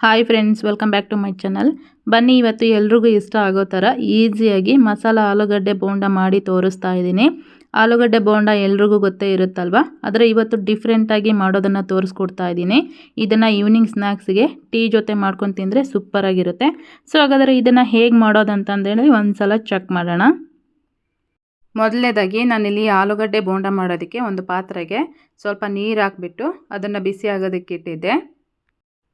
Hi friends welcome back to my channel ಬನ್ನಿ, ಇವತ್ತು ಎಲ್ರಿಗೂ ಇಷ್ಟ ಆಗೋ ಥರ ಈಸಿಯಾಗಿ ಮಸಾಲ ಆಲೂಗಡ್ಡೆ ಬೋಂಡ ಮಾಡಿ ತೋರಿಸ್ತಾ ಇದ್ದೀನಿ. ಆಲೂಗಡ್ಡೆ ಬೋಂಡ ಎಲ್ರಿಗೂ ಗೊತ್ತೇ ಇರುತ್ತಲ್ವ? ಆದರೆ ಇವತ್ತು ಡಿಫ್ರೆಂಟಾಗಿ ಮಾಡೋದನ್ನು ತೋರಿಸ್ಕೊಡ್ತಾ ಇದ್ದೀನಿ. ಇದನ್ನು ಈವ್ನಿಂಗ್ ಸ್ನ್ಯಾಕ್ಸ್ಗೆ ಟೀ ಜೊತೆ ಮಾಡ್ಕೊಂಡು ತಿಂದರೆ ಸೂಪರಾಗಿರುತ್ತೆ ಸೊ ಹಾಗಾದರೆ ಇದನ್ನು ಹೇಗೆ ಮಾಡೋದಂತಂದೇಳಿ ಒಂದು ಸಲ ಚೆಕ್ ಮಾಡೋಣ. ಮೊದಲನೇದಾಗಿ ನಾನಿಲ್ಲಿ ಆಲೂಗಡ್ಡೆ ಬೋಂಡ ಮಾಡೋದಕ್ಕೆ ಒಂದು ಪಾತ್ರೆಗೆ ಸ್ವಲ್ಪ ನೀರು ಹಾಕ್ಬಿಟ್ಟು ಅದನ್ನು ಬಿಸಿ ಆಗೋದಕ್ಕೆ ಇಟ್ಟಿದ್ದೆ.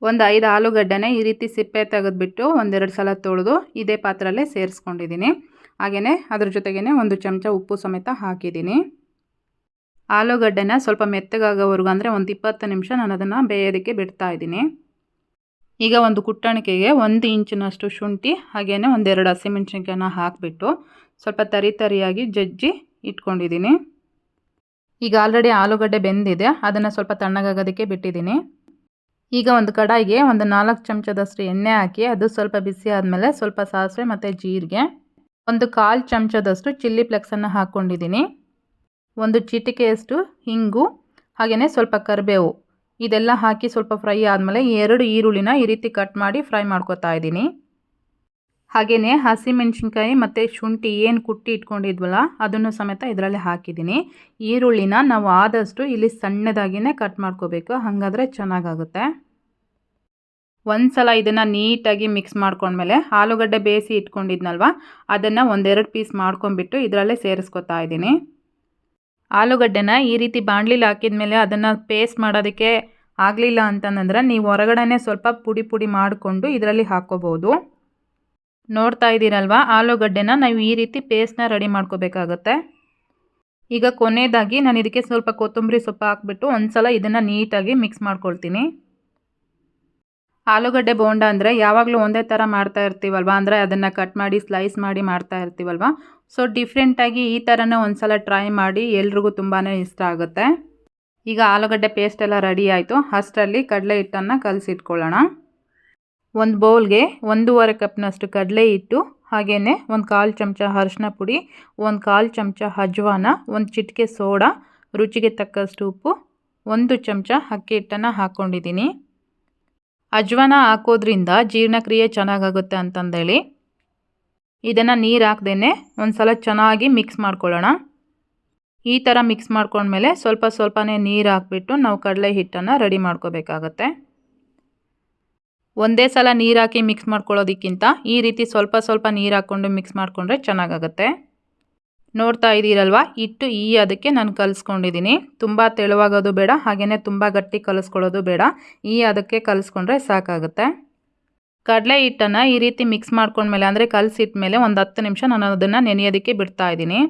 ಒಂದು ಐದು ಆಲೂಗಡ್ಡೆನೇ ಈ ರೀತಿ ಸಿಪ್ಪೆ ತೆಗೆದುಬಿಟ್ಟು ಒಂದೆರಡು ಸಲ ತೊಳೆದು ಇದೇ ಪಾತ್ರಲ್ಲೇ ಸೇರಿಸ್ಕೊಂಡಿದ್ದೀನಿ. ಹಾಗೆಯೇ ಅದ್ರ ಜೊತೆಗೇ ಒಂದು ಚಮಚ ಉಪ್ಪು ಸಮೇತ ಹಾಕಿದ್ದೀನಿ. ಆಲೂಗಡ್ಡೆನ ಸ್ವಲ್ಪ ಮೆತ್ತಗಾಗೋವರೆಗೂ ಅಂದರೆ ಒಂದು ಇಪ್ಪತ್ತು ನಿಮಿಷ ನಾನು ಅದನ್ನು ಬೇಯೋದಕ್ಕೆ ಬಿಡ್ತಾ ಇದ್ದೀನಿ. ಈಗ ಒಂದು ಕುಟ್ಟಣಿಕೆಗೆ ಒಂದು ಇಂಚಿನಷ್ಟು ಶುಂಠಿ ಹಾಗೆಯೇ ಒಂದೆರಡು ಹಸಿಮೆಣ್ಸಿನ್ಕಾಯನ್ನ ಹಾಕಿಬಿಟ್ಟು ಸ್ವಲ್ಪ ತರಿ ತರಿಯಾಗಿ ಜಜ್ಜಿ ಇಟ್ಕೊಂಡಿದ್ದೀನಿ. ಈಗ ಆಲ್ರೆಡಿ ಆಲೂಗಡ್ಡೆ ಬೆಂದಿದೆ, ಅದನ್ನು ಸ್ವಲ್ಪ ತಣ್ಣಗಾಗೋದಕ್ಕೆ ಬಿಟ್ಟಿದ್ದೀನಿ. ಈಗ ಒಂದು ಕಡಾಯಿಗೆ ಒಂದು ನಾಲ್ಕು ಚಮಚದಷ್ಟು ಎಣ್ಣೆ ಹಾಕಿ ಅದು ಸ್ವಲ್ಪ ಬಿಸಿ ಆದಮೇಲೆ ಸ್ವಲ್ಪ ಸಾಸಿವೆ ಮತ್ತು ಜೀರಿಗೆ, ಒಂದು ಕಾಲು ಚಮಚದಷ್ಟು ಚಿಲ್ಲಿ ಫ್ಲೆಕ್ಸನ್ನು ಹಾಕ್ಕೊಂಡಿದ್ದೀನಿ ಒಂದು ಚಿಟಿಕೆಯಷ್ಟು ಹಿಂಗು ಹಾಗೆಯೇ ಸ್ವಲ್ಪ ಕರಿಬೇವು, ಇದೆಲ್ಲ ಹಾಕಿ ಸ್ವಲ್ಪ ಫ್ರೈ ಆದಮೇಲೆ ಎರಡು ಈರುಳ್ಳಿನ ಈ ರೀತಿ ಕಟ್ ಮಾಡಿ ಫ್ರೈ ಮಾಡ್ಕೊತಾ ಇದ್ದೀನಿ. ಹಾಗೆಯೇ ಹಸಿಮೆಣ್ಸಿನ್ಕಾಯಿ ಮತ್ತು ಶುಂಠಿ ಏನು ಕುಟ್ಟಿ ಇಟ್ಕೊಂಡಿದ್ವಲ್ಲ, ಅದನ್ನು ಸಮೇತ ಇದರಲ್ಲಿ ಹಾಕಿದ್ದೀನಿ. ಈರುಳ್ಳಿನ ನಾವು ಆದಷ್ಟು ಇಲ್ಲಿ ಸಣ್ಣದಾಗಿಯೇ ಕಟ್ ಮಾಡ್ಕೋಬೇಕು, ಹಾಗಾದರೆ ಚೆನ್ನಾಗಾಗುತ್ತೆ. ಒಂದು ಸಲ ಇದನ್ನು ನೀಟಾಗಿ ಮಿಕ್ಸ್ ಮಾಡ್ಕೊಂಡ್ಮೇಲೆ ಆಲೂಗಡ್ಡೆ ಬೇಯಿಸಿ ಇಟ್ಕೊಂಡಿದ್ನಲ್ವ, ಅದನ್ನು ಒಂದೆರಡು ಪೀಸ್ ಮಾಡ್ಕೊಂಬಿಟ್ಟು ಇದರಲ್ಲೇ ಸೇರಿಸ್ಕೊತಾ ಇದ್ದೀನಿ. ಆಲೂಗಡ್ಡೆನ ಈ ರೀತಿ ಬಾಣ್ಲಿಲಿ ಹಾಕಿದ ಮೇಲೆ ಅದನ್ನು ಪೇಸ್ಟ್ ಮಾಡೋದಕ್ಕೆ ಆಗಲಿಲ್ಲ ಅಂತಂದ್ರೆ ನೀವು ಹೊರಗಡೆ ಸ್ವಲ್ಪ ಪುಡಿ ಪುಡಿ ಮಾಡಿಕೊಂಡು ಇದರಲ್ಲಿ ಹಾಕ್ಕೋಬೋದು. ನೋಡ್ತಾ ಇದ್ದೀರಲ್ವ? ಆಲೂಗಡ್ಡೆನ ನಾವು ಈ ರೀತಿ ಪೇಸ್ಟ್ನ ರೆಡಿ ಮಾಡ್ಕೋಬೇಕಾಗತ್ತೆ. ಈಗ ಕೊನೆಯದಾಗಿ ನಾನು ಇದಕ್ಕೆ ಸ್ವಲ್ಪ ಕೊತ್ತಂಬರಿ ಸೊಪ್ಪು ಹಾಕ್ಬಿಟ್ಟು ಒಂದು ಸಲ ಇದನ್ನು ನೀಟಾಗಿ ಮಿಕ್ಸ್ ಮಾಡ್ಕೊಳ್ತೀನಿ. ಆಲೂಗಡ್ಡೆ ಬೋಂಡ ಅಂದರೆ ಯಾವಾಗಲೂ ಒಂದೇ ಥರ ಮಾಡ್ತಾ ಇರ್ತೀವಲ್ವ? ಅಂದರೆ ಅದನ್ನು ಕಟ್ ಮಾಡಿ ಸ್ಲೈಸ್ ಮಾಡಿ ಮಾಡ್ತಾ ಇರ್ತೀವಲ್ವ? ಸೊ ಡಿಫ್ರೆಂಟಾಗಿ ಈ ಥರನೇ ಒಂದು ಸಲ ಟ್ರೈ ಮಾಡಿ ಎಲ್ರಿಗೂ ತುಂಬಾ ಇಷ್ಟ ಆಗುತ್ತೆ. ಈಗ ಆಲೂಗಡ್ಡೆ ಪೇಸ್ಟ್ ಎಲ್ಲ ರೆಡಿ ಆಯಿತು. ಅಷ್ಟರಲ್ಲಿ ಕಡಲೆ ಹಿಟ್ಟನ್ನು ಕಲಸಿಟ್ಕೊಳ್ಳೋಣ. ಒಂದು ಬೌಲ್ಗೆ ಒಂದೂವರೆ ಕಪ್ನಷ್ಟು ಕಡಲೆ ಹಿಟ್ಟು, ಹಾಗೆಯೇ ಒಂದು ಕಾಲು ಚಮಚ ಅರಿಶಿನ ಪುಡಿ, ಒಂದು ಕಾಲು ಚಮಚ ಅಜ್ವಾನ, ಒಂದು ಚಿಟಿಕೆ ಸೋಡಾ, ರುಚಿಗೆ ತಕ್ಕಷ್ಟು ಉಪ್ಪು, ಒಂದು ಚಮಚ ಅಕ್ಕಿ ಹಿಟ್ಟನ್ನು ಹಾಕ್ಕೊಂಡಿದ್ದೀನಿ ಅಜ್ವಾನ ಹಾಕೋದ್ರಿಂದ ಜೀರ್ಣಕ್ರಿಯೆ ಚೆನ್ನಾಗಾಗುತ್ತೆ ಅಂತಂದೇಳಿ. ಇದನ್ನು ನೀರು ಹಾಕ್ದೇ ಒಂದು ಸಲ ಚೆನ್ನಾಗಿ ಮಿಕ್ಸ್ ಮಾಡ್ಕೊಳ್ಳೋಣ. ಈ ಥರ ಮಿಕ್ಸ್ ಮಾಡ್ಕೊಂಡ್ಮೇಲೆ ಸ್ವಲ್ಪ ಸ್ವಲ್ಪನೇ ನೀರು ಹಾಕ್ಬಿಟ್ಟು ನಾವು ಕಡಲೆ ಹಿಟ್ಟನ್ನು ರೆಡಿ ಮಾಡ್ಕೋಬೇಕಾಗತ್ತೆ. ಒಂದೇ ಸಲ ನೀರು ಹಾಕಿ ಮಿಕ್ಸ್ ಮಾಡ್ಕೊಳ್ಳೋದಕ್ಕಿಂತ ಈ ರೀತಿ ಸ್ವಲ್ಪ ಸ್ವಲ್ಪ ನೀರು ಹಾಕ್ಕೊಂಡು ಮಿಕ್ಸ್ ಮಾಡಿಕೊಂಡ್ರೆ ಚೆನ್ನಾಗಾಗುತ್ತೆ. ನೋಡ್ತಾ ಇದ್ದೀರಲ್ವ? ಇಟ್ಟು ಈ ಅದಕ್ಕೆ ನಾನು ಕಲಿಸ್ಕೊಂಡಿದ್ದೀನಿ. ತುಂಬ ತೆಳುವಾಗೋದು ಬೇಡ ಹಾಗೆಯೇ ತುಂಬ ಗಟ್ಟಿ ಕಲಿಸ್ಕೊಳ್ಳೋದು ಬೇಡ. ಈ ಅದಕ್ಕೆ ಕಲಿಸ್ಕೊಂಡ್ರೆ ಸಾಕಾಗುತ್ತೆ. ಕಡಲೆ ಹಿಟ್ಟನ್ನು ಈ ರೀತಿ ಮಿಕ್ಸ್ ಮಾಡ್ಕೊಂಡ್ಮೇಲೆ, ಅಂದರೆ ಕಲಸಿಟ್ಮೇಲೆ ಒಂದು ಹತ್ತು ನಿಮಿಷ ನಾನು ಅದನ್ನು ನೆನೆಯೋದಕ್ಕೆ ಬಿಡ್ತಾ ಇದ್ದೀನಿ.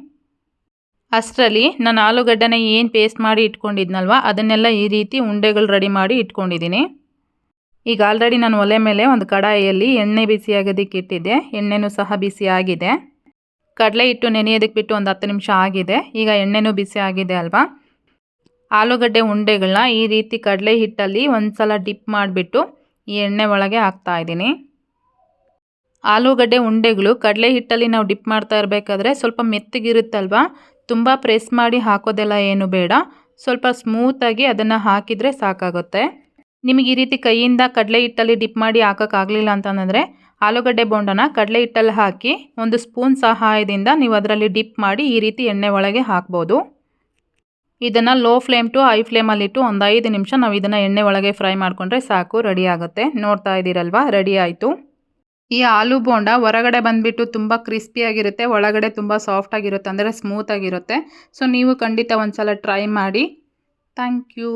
ಅಷ್ಟರಲ್ಲಿ ನಾನು ಆಲೂಗಡ್ಡೆನ ಏನು ಪೇಸ್ಟ್ ಮಾಡಿ ಇಟ್ಕೊಂಡಿದ್ನಲ್ವ, ಅದನ್ನೆಲ್ಲ ಈ ರೀತಿ ಉಂಡೆಗಳು ರೆಡಿ ಮಾಡಿ ಇಟ್ಕೊಂಡಿದ್ದೀನಿ. ಈಗ ಆಲ್ರೆಡಿ ನಾನು ಒಲೆ ಮೇಲೆ ಒಂದು ಕಡಾಯಿಯಲ್ಲಿ ಎಣ್ಣೆ ಬಿಸಿ ಆಗೋದಕ್ಕೆ ಇಟ್ಟಿದ್ದೆ. ಎಣ್ಣೆನೂ ಸಹ ಬಿಸಿ ಆಗಿದೆ. ಕಡಲೆ ಹಿಟ್ಟು ನೆನೆಯೋದಕ್ಕೆ ಬಿಟ್ಟು ಒಂದು ಹತ್ತು ನಿಮಿಷ ಆಗಿದೆ. ಈಗ ಎಣ್ಣೆನೂ ಬಿಸಿ ಆಗಿದೆ ಅಲ್ವಾ? ಆಲೂಗಡ್ಡೆ ಉಂಡೆಗಳನ್ನ ಈ ರೀತಿ ಕಡಲೆ ಹಿಟ್ಟಲ್ಲಿ ಒಂದು ಸಲ ಡಿಪ್ ಮಾಡಿಬಿಟ್ಟು ಈ ಎಣ್ಣೆ ಒಳಗೆ ಹಾಕ್ತಾ ಇದ್ದೀನಿ. ಆಲೂಗಡ್ಡೆ ಉಂಡೆಗಳು ಕಡಲೆ ಹಿಟ್ಟಲ್ಲಿ ನಾವು ಡಿಪ್ ಮಾಡ್ತಾ ಇರಬೇಕಾದ್ರೆ ಸ್ವಲ್ಪ ಮೆತ್ತಗಿರುತ್ತಲ್ವ? ತುಂಬ ಪ್ರೆಸ್ ಮಾಡಿ ಹಾಕೋದೆಲ್ಲ ಏನು ಬೇಡ. ಸ್ವಲ್ಪ ಸ್ಮೂತಾಗಿ ಅದನ್ನು ಹಾಕಿದರೆ ಸಾಕಾಗುತ್ತೆ. ನಿಮಗೆ ಈ ರೀತಿ ಕೈಯಿಂದ ಕಡಲೆ ಹಿಟ್ಟಲ್ಲಿ ಡಿಪ್ ಮಾಡಿ ಹಾಕೋಕ್ಕಾಗಲಿಲ್ಲ ಅಂತಂದರೆ ಆಲೂಗಡ್ಡೆ ಬೋಂಡನ ಕಡಲೆ ಹಿಟ್ಟಲ್ಲಿ ಹಾಕಿ ಒಂದು ಸ್ಪೂನ್ ಸಹಾಯದಿಂದ ನೀವು ಅದರಲ್ಲಿ ಡಿಪ್ ಮಾಡಿ ಈ ರೀತಿ ಎಣ್ಣೆ ಒಳಗೆ ಹಾಕ್ಬೋದು. ಇದನ್ನು ಲೋ ಫ್ಲೇಮ್ ಟು ಹೈ ಫ್ಲೇಮಲ್ಲಿಟ್ಟು ಒಂದು ಐದು ನಿಮಿಷ ನಾವು ಇದನ್ನು ಎಣ್ಣೆ ಒಳಗೆ ಫ್ರೈ ಮಾಡಿಕೊಂಡ್ರೆ ಸಾಕು, ರೆಡಿ ಆಗುತ್ತೆ. ನೋಡ್ತಾ ಇದ್ದೀರಲ್ವ? ರೆಡಿ ಆಯಿತು. ಈ ಆಲೂ ಬೋಂಡ ಹೊರಗಡೆ ಬಂದುಬಿಟ್ಟು ತುಂಬ ಕ್ರಿಸ್ಪಿಯಾಗಿರುತ್ತೆ ಒಳಗಡೆ ತುಂಬ ಸಾಫ್ಟಾಗಿರುತ್ತೆ ಅಂದರೆ ಸ್ಮೂತಾಗಿರುತ್ತೆ ಸೊ, ನೀವು ಖಂಡಿತ ಒಂದು ಸಲ ಟ್ರೈ ಮಾಡಿ. Thank you.